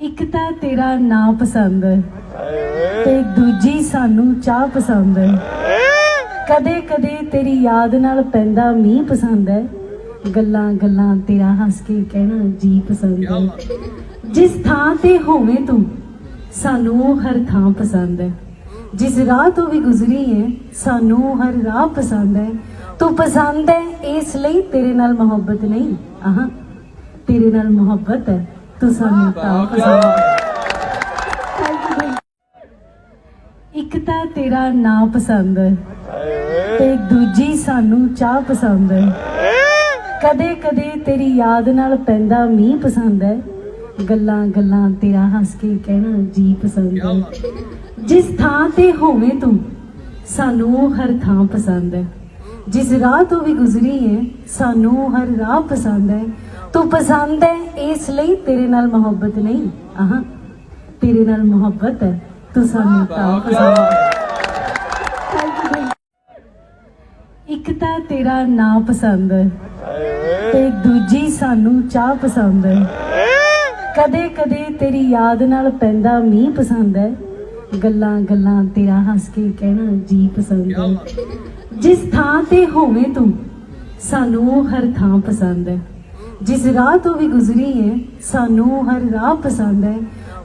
ਇੱਕ ਤਾਂ ਤੇਰਾ ਨਾਂ ਪਸੰਦ ਹੈ ਤੇ ਦੂਜੀ ਸਾਨੂੰ ਚਾਹ ਪਸੰਦ ਹੈ। ਕਦੇ ਕਦੇ ਤੇਰੀ ਯਾਦ ਨਾਲ ਪੈਂਦਾ ਮੀਂਹ ਪਸੰਦ ਹੈ। ਗੱਲਾਂ ਗੱਲਾਂ ਤੇਰਾ ਹੱਸ ਕੇ ਕਹਿਣਾ ਜੀ ਪਸੰਦ ਹੈ। ਜਿਸ ਥਾਂ ਤੇ ਹੋਵੇਂ ਤੂੰ, ਸਾਨੂੰ ਹਰ ਥਾਂ ਪਸੰਦ ਹੈ। ਜਿਸ ਰਾਹ ਤੋਂ ਵੀ ਗੁਜ਼ਰੀ ਹੈ, ਸਾਨੂੰ ਹਰ ਰਾਹ ਪਸੰਦ ਹੈ। ਤੂੰ ਪਸੰਦ ਹੈ ਇਸ ਲਈ ਤੇਰੇ ਨਾਲ ਮੁਹੱਬਤ ਨਹੀਂ। ਆਹਾਂ, ਤੇਰੇ ਨਾਲ ਮੁਹੱਬਤ ਹੈ। ਤੂੰ ਸਾਨੂੰ ਤਾਂ ਪਸੰਦ ਹੈ। ਇੱਕ ਤਾਂ ਤੇਰਾ ਨਾਂ ਪਸੰਦ ਤੇ ਦੂਜੀ ਸਾਨੂੰ ਚਾਹ ਪਸੰਦ ਕਦੇ ਕਦੇ ਤੇਰੀ ਯਾਦ ਨਾਲ ਪੈਂਦਾ ਮੀਂਹ ਪਸੰਦ ਹੈ। ਗੱਲਾਂ ਗੱਲਾਂ ਤੇਰਾ ਹੱਸ ਕੇ ਕਹਿਣਾ ਜੀ ਪਸੰਦ ਹੈ। ਜਿਸ ਥਾਂ ਤੇ ਹੋਵੇਂ ਤੂੰ ਸਾਨੂੰ ਹਰ ਥਾਂ ਪਸੰਦ ਹੈ। ਜਿਸ ਰਾਹ ਤੋਂ ਵੀ ਗੁਜ਼ਰੀ ਹੈ ਸਾਨੂੰ ਹਰ ਰਾਹ ਪਸੰਦ ਹੈ। ਤੂੰ ਪਸੰਦ ਹੈ ਇਸ ਲਈ ਤੇਰੇ ਨਾਲ ਮੁਹੱਬਤ ਨਹੀਂ। ਆਹਾਂ ਤੇਰੇ ਨਾਲ ਮੁਹੱਬਤ ਹੈ। ਤੂੰ ਸਾਨੂੰ ਤਾਂ ਪਸੰਦ ਹੈ। ਇੱਕ ਤਾਂ ਤੇਰਾ ਨਾਂ ਪਸੰਦ ਤੇ ਦੂਜੀ ਸਾਨੂੰ ਚਾਹ ਪਸੰਦ ਕਦੇ ਕਦੇ ਤੇਰੀ ਯਾਦ ਨਾਲ ਪੈਂਦਾ ਮੀਂਹ ਪਸੰਦ ਹੈ। ਗੱਲਾਂ ਗੱਲਾਂ ਤੇਰਾ ਹੱਸ ਕੇ ਕਹਿਣਾ ਜੀ ਪਸੰਦ ਹੈ। ਜਿਸ ਥਾਂ ਤੇ ਹੋਵੇਂ ਤੂੰ ਸਾਨੂੰ ਹਰ ਥਾਂ ਪਸੰਦ ਹੈ। ਜਿਸ ਰਾਹ ਤੋਂ ਵੀ ਗੁਜ਼ਰੀ ਹੈ ਸਾਨੂੰ ਹਰ ਰਾਹ ਪਸੰਦ ਹੈ।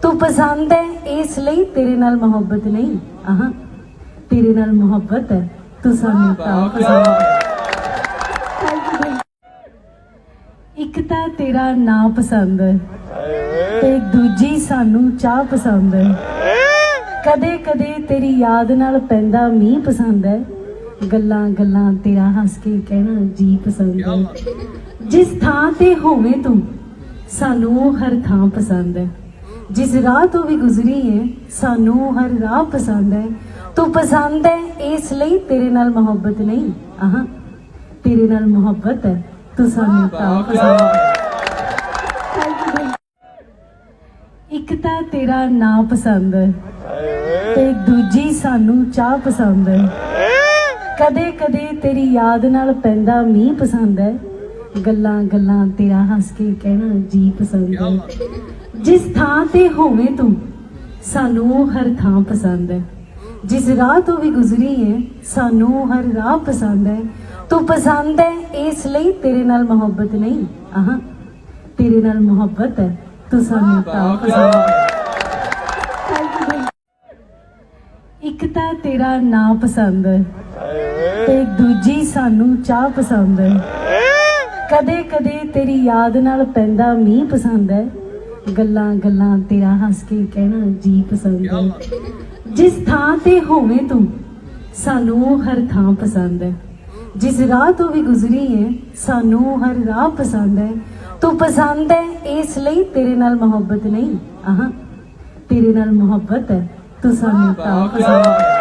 ਤੂੰ ਪਸੰਦ ਹੈ ਇਸ ਲਈ ਤੇਰੇ ਨਾਲ ਮੁਹੱਬਤ ਨਹੀਂ। ਆਹਾਂ ਤੇਰੇ ਨਾਲ ਮੁਹੱਬਤ ਹੈ ਤੂੰ ਸਾਨੂੰ ਤਾਂ ਪਸੰਦ ਹੈ। ਇੱਕ ਤਾਂ ਤੇਰਾ ਨਾਂ ਪਸੰਦ ਤੇ ਦੂਜੀ ਸਾਨੂੰ ਚਾਹ ਪਸੰਦ ਕਦੇ ਕਦੇ ਤੇਰੀ ਯਾਦ ਨਾਲ ਪੈਂਦਾ ਮੀਂਹ ਪਸੰਦ ਹੈ। ਗੱਲਾਂ ਗੱਲਾਂ ਤੇਰਾ ਹੱਸ ਕੇ ਕਹਿਣਾ ਜੀ ਪਸੰਦ ਹੈ। ਜਿਸ ਥਾਂ ਤੇ ਹੋਵੇਂ ਤੂੰ ਸਾਨੂੰ ਹਰ ਥਾਂ ਪਸੰਦ ਹੈ। ਜਿਸ ਰਾਹ ਤੋਂ ਵੀ ਗੁਜ਼ਰੀ ਹੈ ਸਾਨੂੰ ਹਰ ਰਾਹ ਪਸੰਦ ਹੈ। ਤੂੰ ਪਸੰਦ ਹੈ ਇਸ ਲਈ ਤੇਰੇ ਨਾਲ ਮੁਹੱਬਤ ਨਹੀਂ। ਆਹਾਂ ਤੇਰੇ ਨਾਲ ਮੁਹੱਬਤ ਹੈ ਤੂੰ ਸਾਨੂੰ ਤਾਂ ਪਸੰਦ ਹੈ। ਇੱਕ ਤਾਂ ਤੇਰਾ ਨਾਂ ਪਸੰਦ ਤੇ ਦੂਜੀ ਸਾਨੂੰ ਚਾਹ ਪਸੰਦ ਕਦੇ ਕਦੇ ਤੇਰੀ ਯਾਦ ਨਾਲ ਪੈਂਦਾ ਮੀਂਹ ਪਸੰਦ ਹੈ। ਗੱਲਾਂ ਗੱਲਾਂ ਤੇਰਾ ਹੱਸ ਕੇ ਕਹਿਣਾ ਜੀ ਪਸੰਦ ਹੈ। ਜਿਸ ਥਾਂ ਤੇ ਹੋਵੇਂ ਤੂੰ ਸਾਨੂੰ ਹਰ ਥਾਂ ਪਸੰਦ ਹੈ। ਜਿਸ ਰਾਹ ਤੋਂ ਵੀ ਗੁਜ਼ਰੀ ਹੈ ਸਾਨੂੰ ਹਰ ਰਾਹ ਪਸੰਦ ਹੈ। ਤੂੰ ਪਸੰਦ ਹੈ ਇਸ ਲਈ ਤੇਰੇ ਨਾਲ ਮੁਹੱਬਤ ਨਹੀਂ ਆਹਾਂ ਤੇਰੇ ਨਾਲ ਮੁਹੱਬਤ ਹੈ ਤੂੰ ਸਾਨੂੰ ਤਾਂ ਪਸੰਦ ਹੈ। ਇੱਕ ਤਾਂ ਤੇਰਾ ਨਾਂ ਪਸੰਦ ਤੇ ਦੂਜੀ ਸਾਨੂੰ ਚਾਹ ਪਸੰਦ ਕਦੇ ਕਦੇ ਤੇਰੀ ਯਾਦ ਨਾਲ ਪੈਂਦਾ ਮੀਂਹ ਪਸੰਦ ਹੈ। ਗੱਲਾਂ ਗੱਲਾਂ ਤੇਰਾ ਹੱਸ ਕੇ ਕਹਿਣਾ ਜੀ ਪਸੰਦ ਹੈ। ਜਿਸ ਥਾਂ ਤੇ ਹੋਵੇਂ ਤੂੰ ਸਾਨੂੰ ਹਰ ਥਾਂ ਪਸੰਦ ਹੈ। ਜਿਸ ਰਾਹ ਤੋਂ ਵੀ ਗੁਜ਼ਰੀ ਹੈ ਸਾਨੂੰ ਹਰ ਰਾਹ ਪਸੰਦ ਹੈ। ਤੂੰ ਪਸੰਦ ਹੈ ਇਸ ਲਈ ਤੇਰੇ ਨਾਲ ਮੁਹੱਬਤ ਨਹੀਂ। ਆਹਾਂ ਤੇਰੇ ਨਾਲ ਮੁਹੱਬਤ ਹੈ ਤੂੰ ਸਾਨੂੰ ਤਾਂ ਪਸੰਦ ਹੈ।